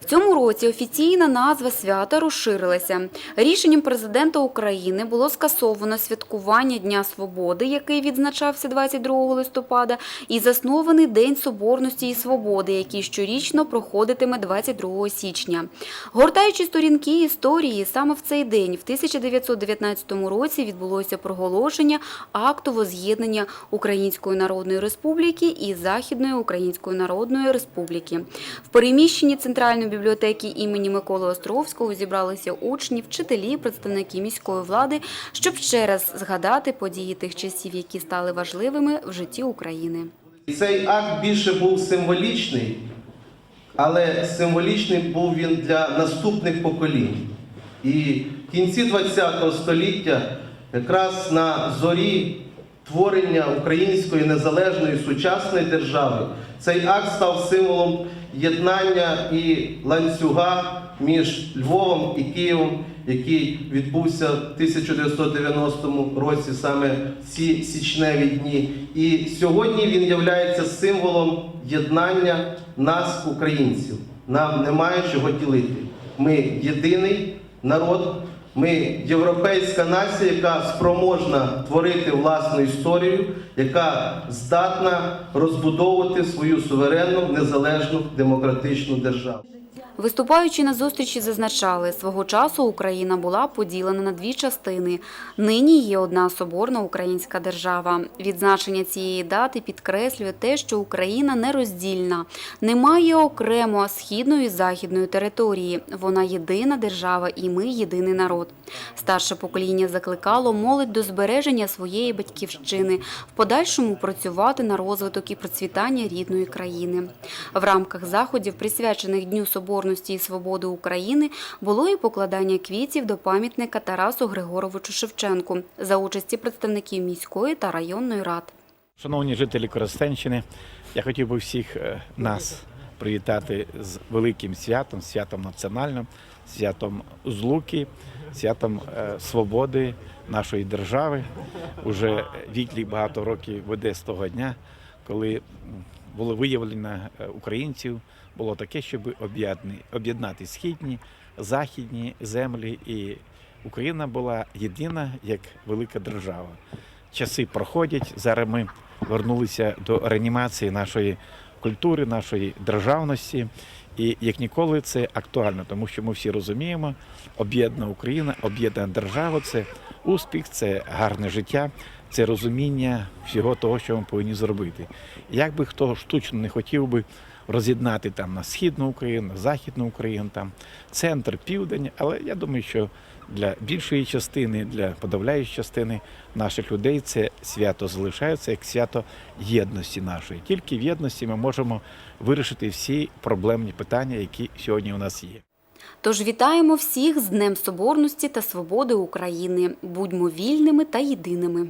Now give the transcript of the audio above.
В цьому році офіційна назва свята розширилася. Рішенням президента України було скасовано святкування Дня Свободи, який відзначався 22 листопада, і заснований День Соборності і Свободи, який щорічно проходитиме 22 січня. Гортаючи сторінки історії, саме в цей день, в 1919 році, відбулося проголошення акту воз'єднання Української Народної Республіки і Західної Української Народної Республіки. В переміщенні Центральної бібліотеки імені Миколи Островського зібралися учні, вчителі, представники міської влади, щоб ще раз згадати події тих часів, які стали важливими в житті України. Цей акт більше був символічний, але символічний був він для наступних поколінь. І в кінці ХХ століття, якраз на зорі творення української незалежної сучасної держави, цей акт став символом єднання і ланцюга між Львовом і Києвом, який відбувся в 1990 році, саме ці січневі дні. І сьогодні він є символом єднання нас, українців. Нам немає чого ділити. Ми єдиний народ, ми європейська нація, яка спроможна творити власну історію, яка здатна розбудовувати свою суверенну, незалежну демократичну державу. Виступаючи на зустрічі, зазначали, свого часу Україна була поділена на дві частини. Нині є одна соборна українська держава. Відзначення цієї дати підкреслює те, що Україна нероздільна, немає окремо східної і західної території. Вона єдина держава, і ми єдиний народ. Старше покоління закликало молодь до збереження своєї батьківщини, в подальшому працювати на розвиток і процвітання рідної країни. В рамках заходів, присвячених Дню Соборності і Свободи України, було і покладання квітів до пам'ятника Тарасу Григоровичу Шевченку за участі представників міської та районної рад. Шановні жителі Коростенщини, я хотів би всіх е, нас привітати з великим святом, святом національним, святом Злуки, святом е, свободи нашої держави. Уже відлік багато років веде з того дня, коли було виявлено е, українців, було таке, щоб об'єднати- східні, західні землі, і Україна була єдина як велика держава часи проходять. Зараз ми вернулися до реанімації нашої культури, нашої державності. І як ніколи це актуально, тому що ми всі розуміємо, об'єднана Україна, об'єднана держава це успіх, це гарне життя, це розуміння всього того, що ми повинні зробити. Як би хто штучно не хотів би роз'єднати там на східну Україну, на західну Україну, там центр, південь, але я думаю, що для більшої частини, для подавляючої частини наших людей це свято залишається як свято єдності нашої. Тільки в єдності ми можемо вирішити всі проблемні питання, які сьогодні у нас є. Тож вітаємо всіх з Днем Соборності та Свободи України. Будьмо вільними та єдиними.